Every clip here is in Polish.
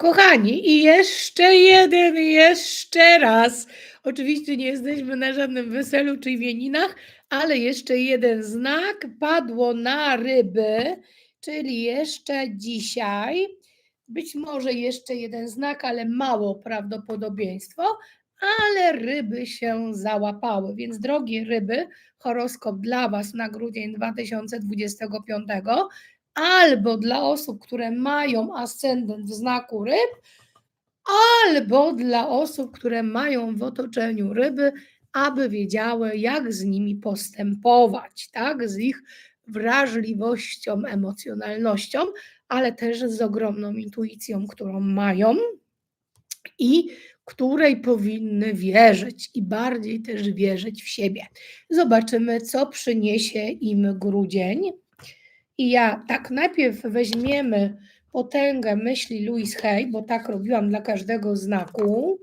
Kochani, i jeszcze jeden, jeszcze raz. Oczywiście nie jesteśmy na żadnym weselu czy imieninach, ale jeszcze jeden znak padło na ryby, czyli jeszcze dzisiaj. Być może jeszcze jeden znak, ale mało prawdopodobieństwo, ale ryby się załapały. Więc drogie ryby, horoskop dla Was na grudzień 2025 albo dla osób, które mają ascendent w znaku ryb, albo dla osób, które mają w otoczeniu ryby, aby wiedziały, jak z nimi postępować, tak? Z ich wrażliwością, emocjonalnością, ale też z ogromną intuicją, którą mają i której powinny wierzyć i bardziej też wierzyć w siebie. Zobaczymy, co przyniesie im grudzień. I ja tak najpierw weźmiemy potęgę myśli Louis Hay, bo tak robiłam dla każdego znaku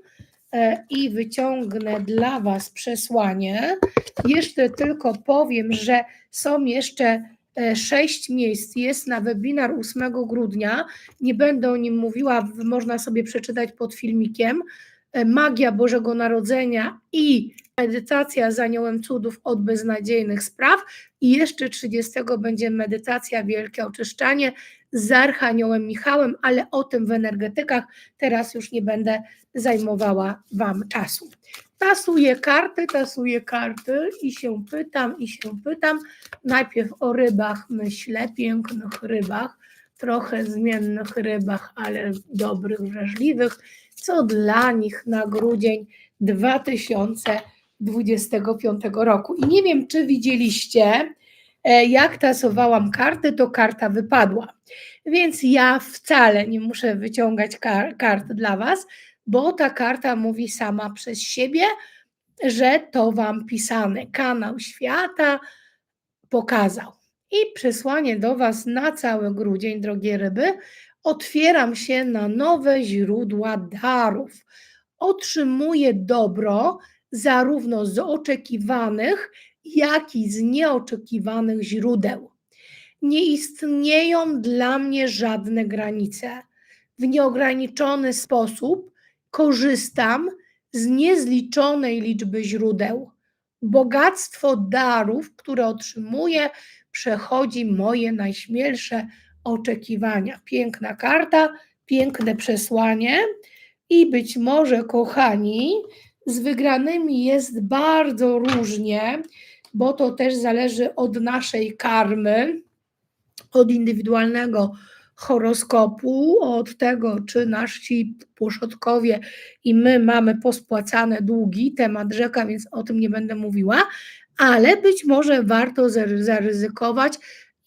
e, i wyciągnę dla Was przesłanie. Jeszcze tylko powiem, że są jeszcze e, sześć miejsc. Jest na webinar 8 grudnia. Nie będę o nim mówiła, można sobie przeczytać pod filmikiem. E, Magia Bożego Narodzenia i medytacja z aniołem cudów od beznadziejnych spraw i jeszcze 30 będzie medytacja Wielkie Oczyszczanie z Archaniołem Michałem, ale o tym w energetykach teraz już nie będę zajmowała Wam czasu. Tasuję karty, tasuję karty i się pytam, i się pytam. Najpierw o rybach myślę, pięknych rybach, trochę zmiennych rybach, ale dobrych, wrażliwych, co dla nich na grudzień 2000 2025 roku. I nie wiem, czy widzieliście, e, jak tasowałam karty, to karta wypadła. Więc ja wcale nie muszę wyciągać kar kart dla Was, bo ta karta mówi sama przez siebie, że to Wam pisane. Kanał świata pokazał. I przesłanie do Was na cały grudzień, drogie ryby. Otwieram się na nowe źródła darów. Otrzymuję dobro, zarówno z oczekiwanych, jak i z nieoczekiwanych źródeł. Nie istnieją dla mnie żadne granice. W nieograniczony sposób korzystam z niezliczonej liczby źródeł. Bogactwo darów, które otrzymuję, przechodzi moje najśmielsze oczekiwania. Piękna karta, piękne przesłanie i być może, kochani, z wygranymi jest bardzo różnie, bo to też zależy od naszej karmy, od indywidualnego horoskopu, od tego, czy nasi poszotkowie i my mamy pospłacane długi, temat rzeka, więc o tym nie będę mówiła, ale być może warto zaryzykować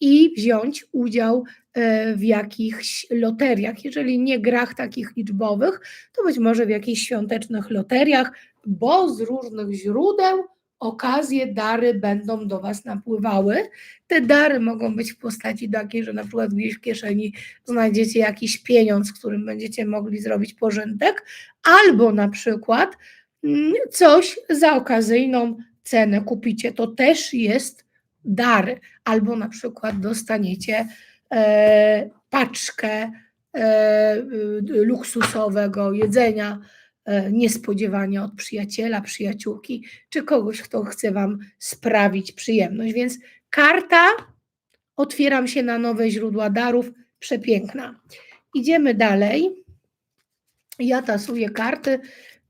i wziąć udział e, w jakichś loteriach. Jeżeli nie grach takich liczbowych, to być może w jakichś świątecznych loteriach, bo z różnych źródeł okazje, dary będą do Was napływały. Te dary mogą być w postaci takiej, że na przykład gdzieś w kieszeni znajdziecie jakiś pieniądz, którym będziecie mogli zrobić porządek, albo na przykład mm, coś za okazyjną cenę kupicie. To też jest dary, albo na przykład dostaniecie e, paczkę e, luksusowego jedzenia niespodziewanie od przyjaciela, przyjaciółki, czy kogoś, kto chce Wam sprawić przyjemność. Więc karta, otwieram się na nowe źródła darów, przepiękna. Idziemy dalej. Ja tasuję karty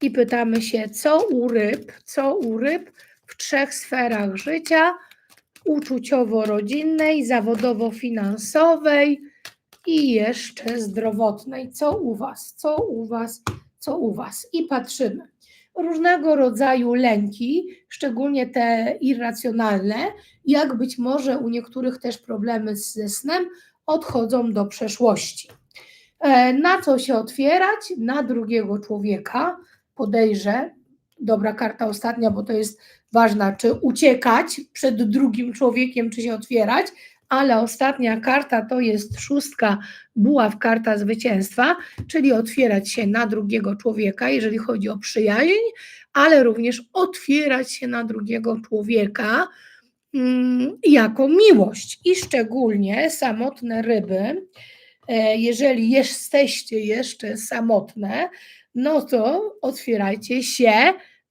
i pytamy się, co u ryb, co u ryb w trzech sferach życia, uczuciowo-rodzinnej, zawodowo-finansowej i jeszcze zdrowotnej. Co u Was? Co u Was co u Was i patrzymy. Różnego rodzaju lęki, szczególnie te irracjonalne, jak być może u niektórych też problemy ze snem, odchodzą do przeszłości. E, na co się otwierać? Na drugiego człowieka. Podejrzę, dobra karta ostatnia, bo to jest ważna, czy uciekać przed drugim człowiekiem, czy się otwierać, ale ostatnia karta to jest szóstka buław, karta zwycięstwa, czyli otwierać się na drugiego człowieka, jeżeli chodzi o przyjaźń, ale również otwierać się na drugiego człowieka mm, jako miłość. I szczególnie samotne ryby E, Jeżeli jesteście jeszcze samotne, no to otwierajcie się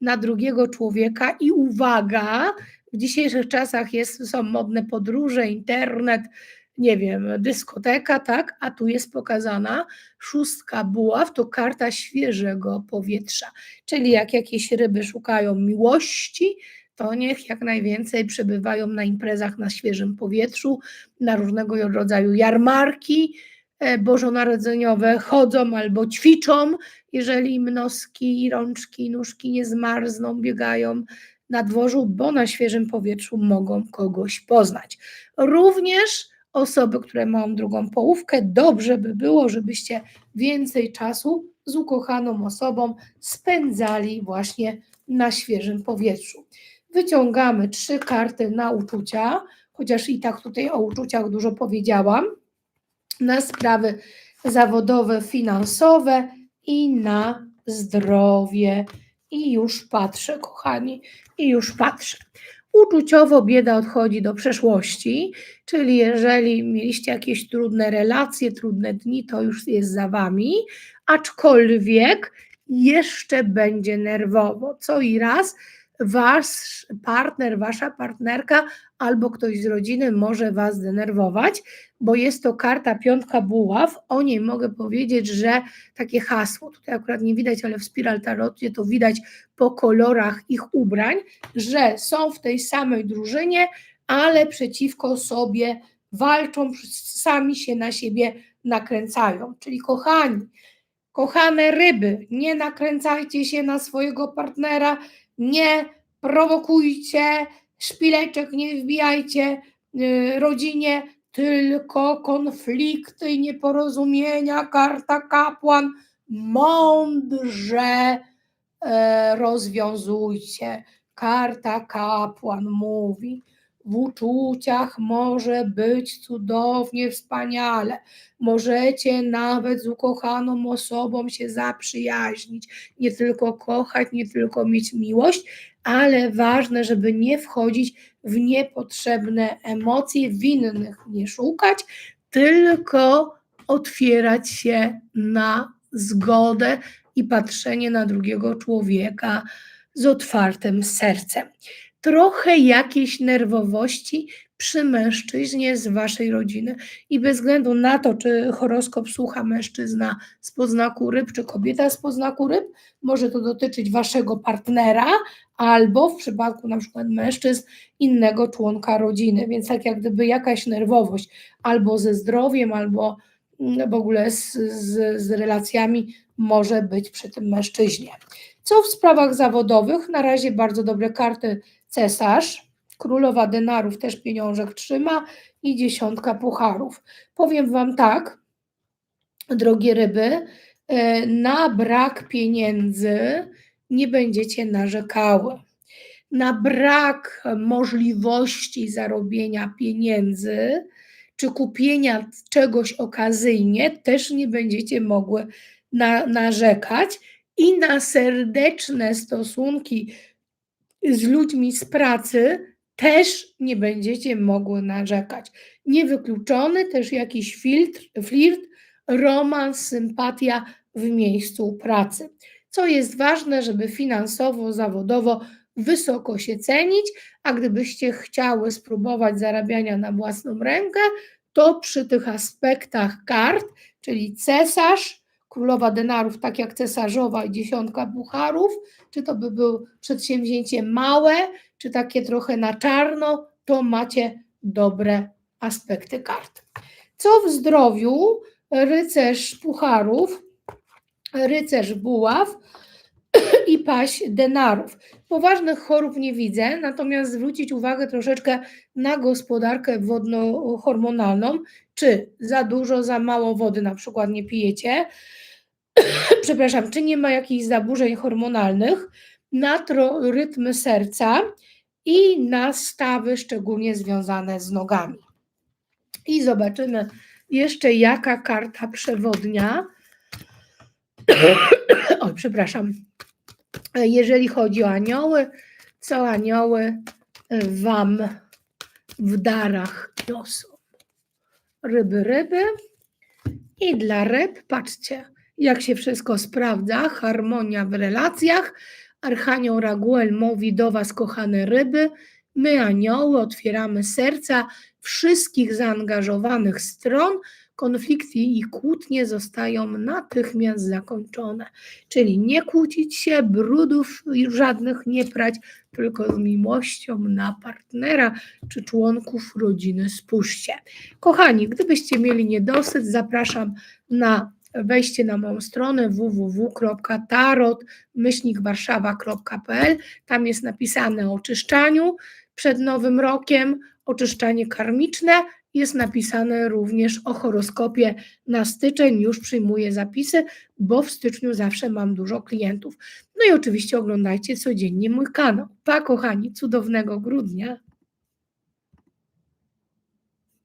na drugiego człowieka i uwaga, w dzisiejszych czasach jest, są modne podróże, internet, nie wiem, dyskoteka, tak, a tu jest pokazana szóstka buław, to karta świeżego powietrza, czyli jak jakieś ryby szukają miłości, to niech jak najwięcej przebywają na imprezach na świeżym powietrzu, na różnego rodzaju jarmarki e, bożonarodzeniowe, chodzą albo ćwiczą, jeżeli im noski, rączki, nóżki nie zmarzną, biegają na dworzu, bo na świeżym powietrzu mogą kogoś poznać. Również osoby, które mają drugą połówkę, dobrze by było, żebyście więcej czasu z ukochaną osobą spędzali właśnie na świeżym powietrzu. Wyciągamy trzy karty na uczucia, chociaż i tak tutaj o uczuciach dużo powiedziałam, na sprawy zawodowe, finansowe i na zdrowie. I już patrzę, kochani, i już patrzę. Uczuciowo bieda odchodzi do przeszłości, czyli jeżeli mieliście jakieś trudne relacje, trudne dni, to już jest za wami, aczkolwiek jeszcze będzie nerwowo. Co i raz wasz partner, wasza partnerka albo ktoś z rodziny może was denerwować, bo jest to karta piątka buław. O niej mogę powiedzieć, że takie hasło, tutaj akurat nie widać, ale w Spiral Tarotie to widać po kolorach ich ubrań, że są w tej samej drużynie, ale przeciwko sobie walczą, sami się na siebie nakręcają. Czyli kochani, kochane ryby, nie nakręcajcie się na swojego partnera, nie prowokujcie, szpileczek nie wbijajcie y, rodzinie, tylko konflikty i nieporozumienia. Karta kapłan mądrze e, rozwiązujcie. Karta kapłan mówi, w uczuciach może być cudownie, wspaniale. Możecie nawet z ukochaną osobą się zaprzyjaźnić, nie tylko kochać, nie tylko mieć miłość, ale ważne, żeby nie wchodzić w niepotrzebne emocje, winnych nie szukać, tylko otwierać się na zgodę i patrzenie na drugiego człowieka z otwartym sercem. Trochę jakiejś nerwowości przy mężczyźnie z waszej rodziny i bez względu na to, czy horoskop słucha mężczyzna z poznaku ryb, czy kobieta z poznaku ryb, może to dotyczyć waszego partnera, albo w przypadku na przykład mężczyzn innego członka rodziny, więc tak jak gdyby jakaś nerwowość albo ze zdrowiem, albo mm, w ogóle z, z, z relacjami może być przy tym mężczyźnie. Co w sprawach zawodowych? Na razie bardzo dobre karty cesarz, królowa denarów też pieniążek trzyma i dziesiątka pucharów. Powiem Wam tak, drogie ryby, e, na brak pieniędzy nie będziecie narzekały. Na brak możliwości zarobienia pieniędzy czy kupienia czegoś okazyjnie też nie będziecie mogły na, narzekać i na serdeczne stosunki z ludźmi z pracy też nie będziecie mogły narzekać. Niewykluczony też jakiś filtr, flirt, romans, sympatia w miejscu pracy. Co jest ważne, żeby finansowo, zawodowo wysoko się cenić, a gdybyście chciały spróbować zarabiania na własną rękę, to przy tych aspektach kart, czyli cesarz, królowa denarów, tak jak cesarzowa i dziesiątka bucharów, czy to by było przedsięwzięcie małe, czy takie trochę na czarno, to macie dobre aspekty kart. Co w zdrowiu? Rycerz pucharów, rycerz buław i paść denarów. Poważnych chorób nie widzę, natomiast zwrócić uwagę troszeczkę na gospodarkę wodno-hormonalną, czy za dużo, za mało wody na przykład nie pijecie, przepraszam, czy nie ma jakichś zaburzeń hormonalnych, na rytmy serca i na stawy szczególnie związane z nogami. I zobaczymy jeszcze jaka karta przewodnia. Oj, przepraszam. Jeżeli chodzi o anioły, co anioły wam w darach niosą? Ryby, ryby. I dla ryb, patrzcie, jak się wszystko sprawdza, harmonia w relacjach. Archanioł Raguel mówi do Was, kochane ryby, my anioły otwieramy serca wszystkich zaangażowanych stron, konflikty i kłótnie zostają natychmiast zakończone. Czyli nie kłócić się, brudów żadnych nie prać, tylko z miłością na partnera czy członków rodziny spójrzcie. Kochani, gdybyście mieli niedosyt, zapraszam na wejście na moją stronę www.tarot-warszawa.pl. Tam jest napisane o oczyszczaniu przed nowym rokiem, oczyszczanie karmiczne. Jest napisane również o horoskopie na styczeń. Już przyjmuję zapisy, bo w styczniu zawsze mam dużo klientów. No i oczywiście oglądajcie codziennie mój kanał. Pa, kochani, cudownego grudnia.